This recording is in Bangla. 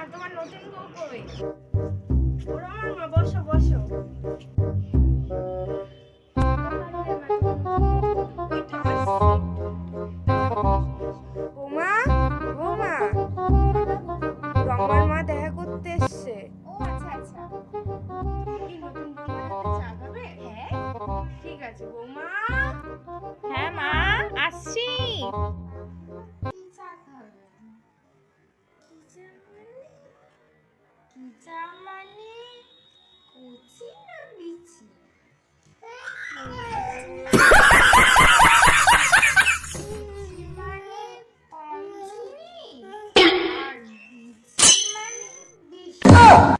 মা তোমার নতুন বউ কই? ওরা আমার মা বসো বসো। বৌমা বৌমা। রমার মা দেখা করতে এসছে। ও আচ্ছা আচ্ছা। এই নতুন বৌমা চা খাবে? হ্যাঁ। ঠিক আছে বৌমা। হ্যাঁ মা আসছি। কি চা মানে কি চা মানে কচি না বিচি কচি